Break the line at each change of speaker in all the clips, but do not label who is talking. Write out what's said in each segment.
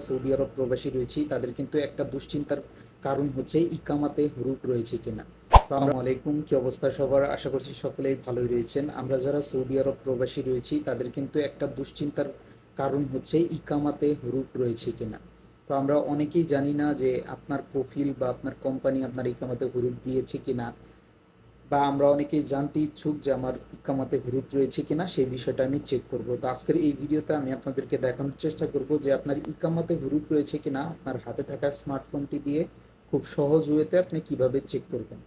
Saudi আরব প্রবাসী রয়েছি, তাদের কিন্তু একটা দুশ্চিন্তার কারণ হচ্ছে ইকামাতে হুরুপ রয়েছে কিনা। আসসালামু আলাইকুম, কি অবস্থা সবার? আশা করছি সকলেই ভালোই রয়েছেন। আমরা যারা সৌদি আরব প্রবাসী রয়েছি, তাদের কিন্তু একটা দুশ্চিন্তার কারণ হচ্ছে ইকামাতে হুরুপ রয়েছে কিনা। তো আমরা অনেকেই জানি না যে আপনার প্রোফিল বা আপনার কোম্পানি আপনার ইকামাতে হুরুপ দিয়েছে কিনা। বা আমরা অনেকেই জানতে ইচ্ছুক যে আমার ইকামাতে হুরুপ রয়েছে কিনা, সেই বিষয়টা আমি চেক করব। তো আজকের এই ভিডিওতে আমি আপনাদেরকে দেখানোর চেষ্টা করব যে আপনার ইকামাতে হুরুপ রয়েছে কিনা, আপনার হাতে থাকা স্মার্টফোনটি দিয়ে খুব সহজ ওয়েতে আপনি কীভাবে চেক করবেন।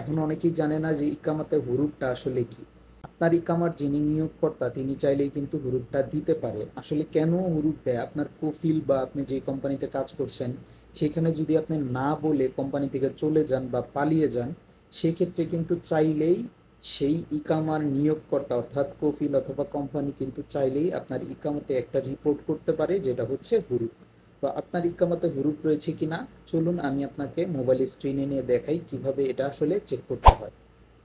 এখন অনেকেই জানে না যে ইকামাতে হুরুপটা আসলে কি। আপনার ইকামার যিনি নিয়োগকর্তা, তিনি চাইলেই কিন্তু হুরুপটা দিতে পারে। আসলে কেন হুরুপ দেয়? আপনার প্রোফিল বা আপনি যে কোম্পানিতে কাজ করছেন, সেখানে যদি আপনি না বলে কোম্পানি থেকে চলে যান বা পালিয়ে যান সেক্ষেত্রে কিন্তু চাইলেই সেই ইকামার নিয়োগকর্তা অর্থাৎ কফিল অথবা কোম্পানি কিন্তু চাইলেই আপনার ইকামাতে একটা রিপোর্ট করতে পারে, যেটা হচ্ছে হুরুপ। তো আপনার ইকামাতে হুরুপ রয়েছে কিনা? চলুন আমি আপনাকে মোবাইল স্ক্রিনে নিয়ে দেখাই কীভাবে এটা আসলে চেক করতে হয়।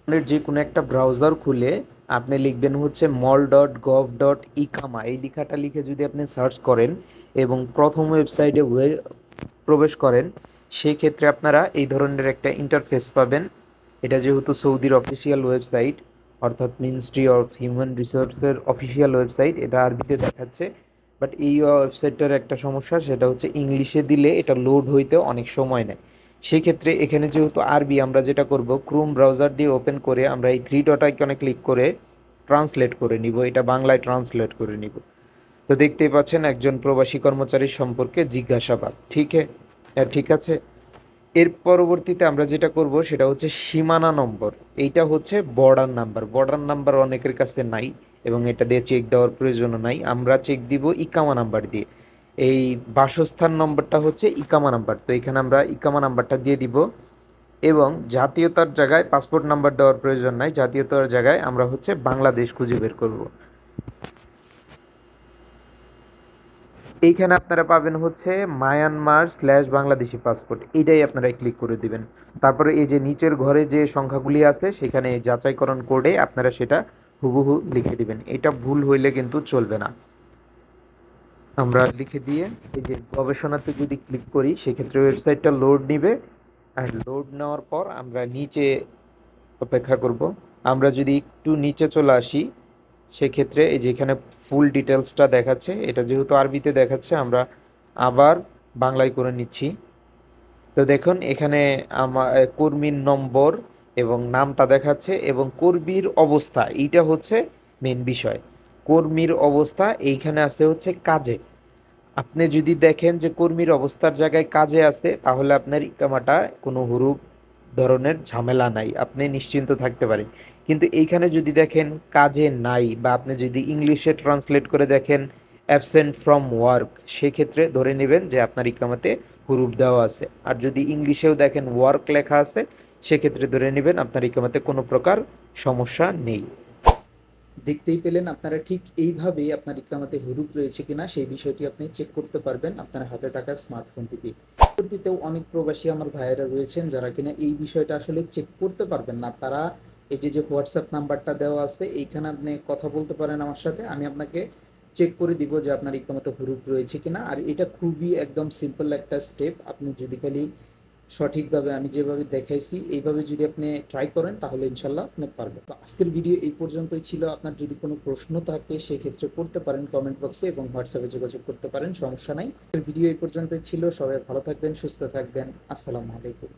আপনার যে কোনো একটা ব্রাউজার খুলে আপনি লিখবেন হচ্ছে মল ডট গভ ডট ইকামা এই লেখাটা লিখে যদি আপনি সার্চ করেন এবং প্রথম ওয়েবসাইটে প্রবেশ করেন সেই ক্ষেত্রে আপনারা এই ধরনের একটা ইন্টারফেস পাবেন। এটা যেহেতু সৌদির অফিসিয়াল ওয়েবসাইট অর্থাৎ মিনিস্ট্রি অফ হিউম্যান রিসোর্সের অফিসিয়াল ওয়েবসাইট এটা আরবিতে দেখাচ্ছে। বাট এই ওয়েবসাইটটার একটা সমস্যা, সেটা হচ্ছে ইংলিশে দিলে এটা লোড হইতে অনেক সময় নেয়। সেক্ষেত্রে এখানে যেহেতু আরবি, আমরা যেটা করব ক্রোম ব্রাউজার দিয়ে ওপেন করে আমরা এই থ্রি ডট আইকনে ক্লিক করে ট্রান্সলেট করে নিব। এটা বাংলায় ট্রান্সলেট করে নিব। তো দেখতেই পাচ্ছেন একজন প্রবাসী কর্মচারীর সম্পর্কে জিজ্ঞাসাবাদ। ঠিক হ্যাঁ ঠিক আছে? এর পরবর্তীতে আমরা যেটা করব সেটা হচ্ছে সীমানা নম্বর। এইটা হচ্ছে বর্ডার নাম্বার বর্ডার নাম্বার অনেকের কাছে নাই এবং এটা দিয়ে চেক দেওয়ার প্রয়োজন নাই। আমরা চেক দিব ইকামা নাম্বার দিয়ে। এই বাসস্থান নম্বরটা হচ্ছে ইকামা নাম্বার তো এখানে আমরা ইকামা নাম্বারটা দিয়ে দিব এবং জাতীয়তার জায়গায় পাসপোর্ট নাম্বার দেওয়ার প্রয়োজন নাই। জাতীয়তার জায়গায় আমরা হচ্ছে বাংলাদেশ খুঁজে বের করব। এইখানে আপনারা পাবেন হচ্ছে মায়ানমার স্ল্যাশ বাংলাদেশি পাসপোর্ট। এটাই আপনারা ক্লিক করে দিবেন। তারপরে এই যে নিচের ঘরে যে সংখ্যাগুলি আছে, সেখানে যাচাইকরণ কোডে আপনারা সেটা হুবহু লিখে দিবেন। এটা ভুল হইলে কিন্তু চলবে না। আমরা লিখে দিয়ে এই যে গবেষণাতে যদি ক্লিক করি, সেক্ষেত্রে ওয়েবসাইটটা লোড নিবে। আর লোড নেওয়ার পর আমরা নিচে অপেক্ষা করব। আমরা যদি একটু নিচে চলে আসি সেক্ষেত্রে এই যেখানে ফুল ডিটেলসটা দেখাচ্ছে, এটা যেহেতু আরবিতে দেখাচ্ছে, আমরা আবার বাংলায় করে নিচ্ছি। তো দেখুন, এখানে আমার কর্মীর নম্বর এবং নামটা দেখাচ্ছে এবং কর্মীর অবস্থা, এইটা হচ্ছে মেন বিষয়। কর্মীর অবস্থা, এইখানে আছে হচ্ছে কাজে। আপনি যদি দেখেন যে কর্মীর অবস্থার জায়গায় কাজে আছে, তাহলে আপনার ইকামাটা কোনো হুরুপ ধরনের ঝামেলা নাই, আপনি নিশ্চিন্ত থাকতে পারেন। কিন্তু এইখানে যদি দেখেন কাজে নাই বা আপনি যদি ইংলিশে ট্রান্সলেট করে দেখেন অ্যাবসেন্ট ফ্রম ওয়ার্ক, সেক্ষেত্রে ধরে নেবেন যে আপনার ইকামাতে হুরুপ দেওয়া আছে। আর যদি ইংলিশেও দেখেন ওয়ার্ক লেখা আছে, সেক্ষেত্রে ধরে নেবেন আপনার ইকামাতে কোনো প্রকার সমস্যা নেই। দেখতেই পেলেন আপনারা ঠিক এইভাবেই আপনার ইকামাতে হুরুপ রয়েছে কিনা, সেই বিষয়টি আপনি চেক করতে পারবেন আপনার হাতে থাকা স্মার্টফোনটি দিয়ে পরবর্তীতেও অনেক প্রবাসী আমার ভাইয়েরা রয়েছেন যারা কিনা এই বিষয়টা আসলে চেক করতে পারবেন না। তারা এই যে যে হোয়াটসঅ্যাপ নাম্বারটা দেওয়া আছে, এইখানে আপনি কথা বলতে পারেন আমার সাথে, আমি আপনাকে চেক করে দিব যে আপনার ইকামাতে হুরুপ রয়েছে কিনা। আর এটা খুবই একদম সিম্পল একটা স্টেপ আপনি যদি খালি সঠিকভাবে আমি যেভাবে দেখাইছি, এইভাবে যদি আপনি ট্রাই করেন, তাহলে ইনশাল্লাহ আপনি পারবেন। তো আজকের ভিডিও এই পর্যন্তই ছিল। আপনার যদি কোনো প্রশ্ন থাকে, সেক্ষেত্রে করতে পারেন কমেন্ট বক্সে এবং হোয়াটসঅ্যাপে যোগাযোগ করতে পারেন, সমস্যা নাই। ভিডিও এই পর্যন্তই ছিল। সবাই ভালো থাকবেন, সুস্থ থাকবেন। আসসালামু আলাইকুম।